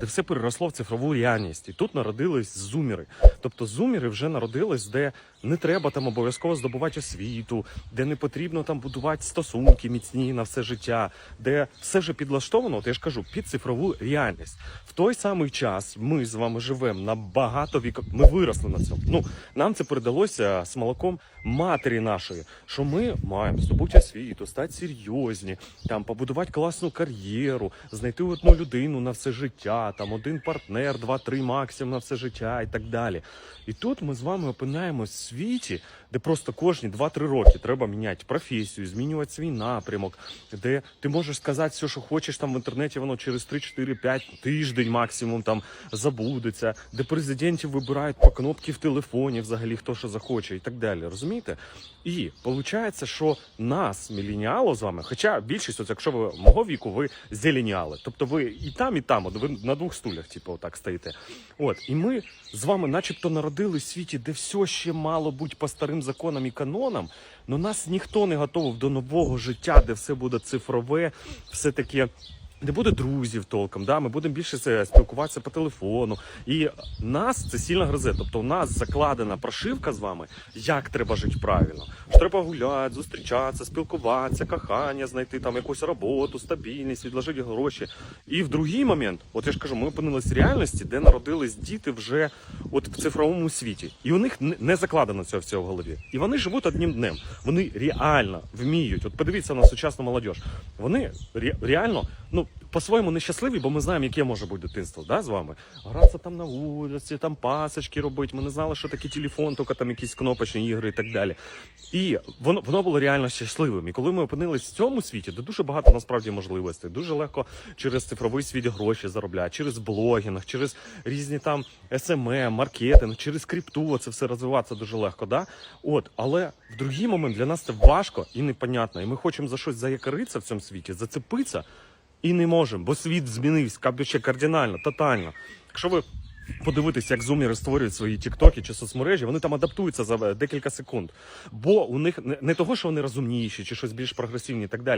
де все переросло в цифрову реальність. І тут народились зуміри. Тобто зуміри вже народились, де не треба там обов'язково здобувати освіту, де не потрібно там будувати стосунки міцні на все життя, де все вже підлаштовано, от я ж кажу, під цифрову реальність. В той самий час ми з вами живемо на багато віків. Ми виросли на цьому. Ну нам це передалося з молоком матері нашої, що ми маємо здобути освіту, стати серйозні, там побудувати класну кар'єру, знайти одну людину на все життя, там один партнер, два-три максимум на все життя і так далі. І тут ми з вами опинаємось в світі, де просто кожні 2-3 роки треба міняти професію, змінювати свій напрямок, де ти можеш сказати все, що хочеш там в інтернеті, воно через 3-4-5 тиждень максимум там забудеться, де президентів вибирають по кнопці в телефоні, взагалі хто що захоче, і так далі. Розумієте? І виходить, що нас, міленіало з вами, хоча більшість, от якщо ви мого віку, ви зеленіали. Тобто ви і там, і там, от ви на двох стулях, типу, отак стоїте. От, і ми з вами, начебто, народились в світі, де все ще мало бути по старим законам і канонам, але нас ніхто не готовив до нового життя, де все буде цифрове, все таке. Не буде друзів толком, да? ми будемо більше спілкуватися по телефону. І нас це сильно гризе. Тобто, у нас закладена прошивка з вами, як треба жити правильно. Що треба гуляти, зустрічатися, спілкуватися, кохання, знайти там якусь роботу, стабільність, відложити гроші. І в другий момент, от я ж кажу, ми опинились в реальності, де народились діти вже от в цифровому світі. І у них не закладено цього всього в голові. І вони живуть одним днем. Вони реально вміють. От подивіться на сучасну молодь. Вони ре- реально, ну. По-своєму нещасливі, бо ми знаємо, яке може бути дитинство да, з вами. Гратися там на вулиці, там пасочки робити. Ми не знали, що таке телефон, тільки там якісь кнопочні ігри і так далі. І воно, воно було реально щасливим. І коли ми опинились в цьому світі, де дуже багато насправді можливостей, дуже легко через цифровий світ гроші заробляти, через блогінг, через різні там SMM, маркетинг, через крипту, це все розвиватися дуже легко. Да? От, але в другий момент для нас це важко і непонятно. І ми хочемо за щось заякоритися в цьому світі, зацепитися. І не можемо, бо світ змінився ще кардинально, тотально. Якщо ви подивитесь, як зумери створюють свої тіктоки чи соцмережі, вони там адаптуються за е, декілька секунд. Бо у них не того, що вони розумніші чи щось більш прогресивні і так далі.